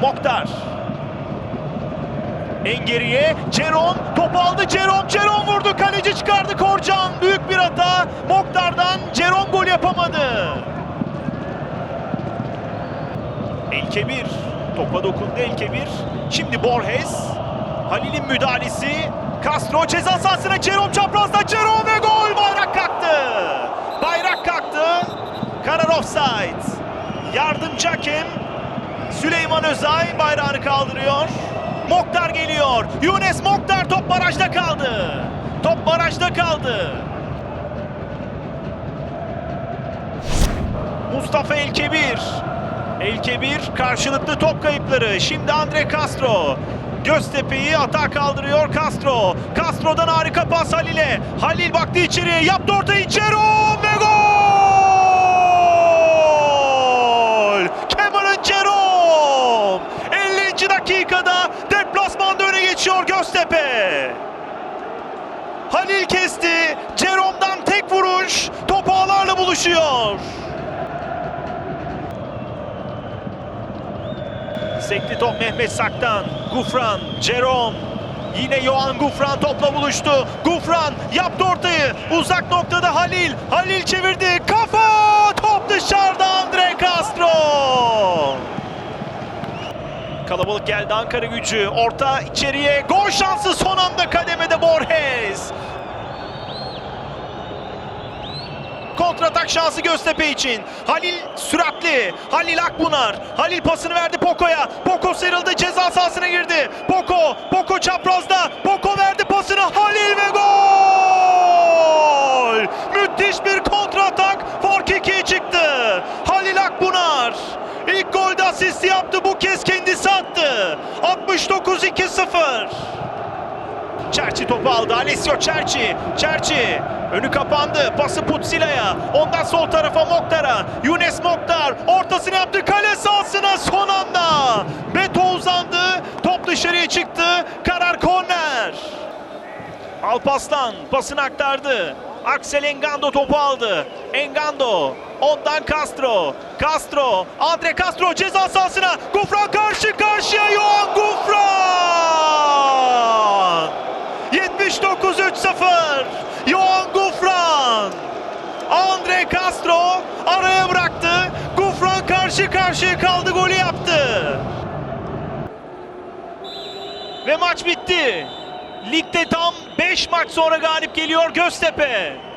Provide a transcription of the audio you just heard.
Mokhtar. En geriye Ceron top aldı Ceron Ceron vurdu kaleci çıkardı Korcan. Büyük bir hata Mokhtar'dan Ceron gol yapamadı. Elkebir topa dokundu Elkebir. Şimdi Borges Halil'in müdahalesi. Castro ceza sahasına Ceron çaprazda Ceron ve gol bayrak kalktı. Bayrak kalktı. Karar offside. Yardımcı hakem Süleyman Özay bayrağını kaldırıyor. Mokhtar geliyor. Yunus Mokhtar top barajda kaldı. Top barajda kaldı. Mustafa Elkebir. Elkebir karşılıklı top kayıpları. Şimdi Andre Castro. Göztepe'yi atağa kaldırıyor Castro. Castro'dan harika pas Halil'e. Halil baktı içeriye. Yaptı ortayı. Jerome ve gol! Geçiyor Göztepe. Halil kesti. Jerome'dan tek vuruş. Top ağlarla buluşuyor. Sekli top Mehmet Sak'tan. Gufran, Jerome. Yine Johan Gufran topla buluştu. Gufran yaptı ortayı. Uzak noktada Halil. Halil çevirdi. Kafa! Top dışarıda Andre Castro. Kalabalık geldi Ankara gücü. Orta içeriye. Gol şansı son anda kademede Borges. Kontratak şansı Göztepe için. Halil süratli. Halil Akbunar. Halil pasını verdi Poco'ya. Poco sıyrıldı ceza sahasına girdi. Poco. Poco çaprazda. Poco verdi pasını. Halil ve gol! Müthiş bir kontratak. Fark 2'ye çıktı. Halil Akbunar. İlk golde asist yaptı. Bu kez kendisi attı. 69-2-0. Çerçi topu aldı. Alessio Çerçi. Çerçi. Önü kapandı. Pası Putsila'ya. Ondan sol tarafa Mokhtar'a. Yunus Mokhtar. Ortasını yaptı. Kale sahasına son anda. Beto uzandı. Top dışarıya çıktı. Karar korner. Alpaslan pasını aktardı. Axel Engando topu aldı. Engando. Ondan Castro. Castro. Andre Castro ceza sahasına. Gufran karşı karşıya. Johan Gufran. 79-3-0. Johan Gufran. Andre Castro araya bıraktı. Gufran karşı karşıya kaldı. Golü yaptı. Ve maç bitti. Ligde tam 5 maç sonra galip geliyor Göztepe.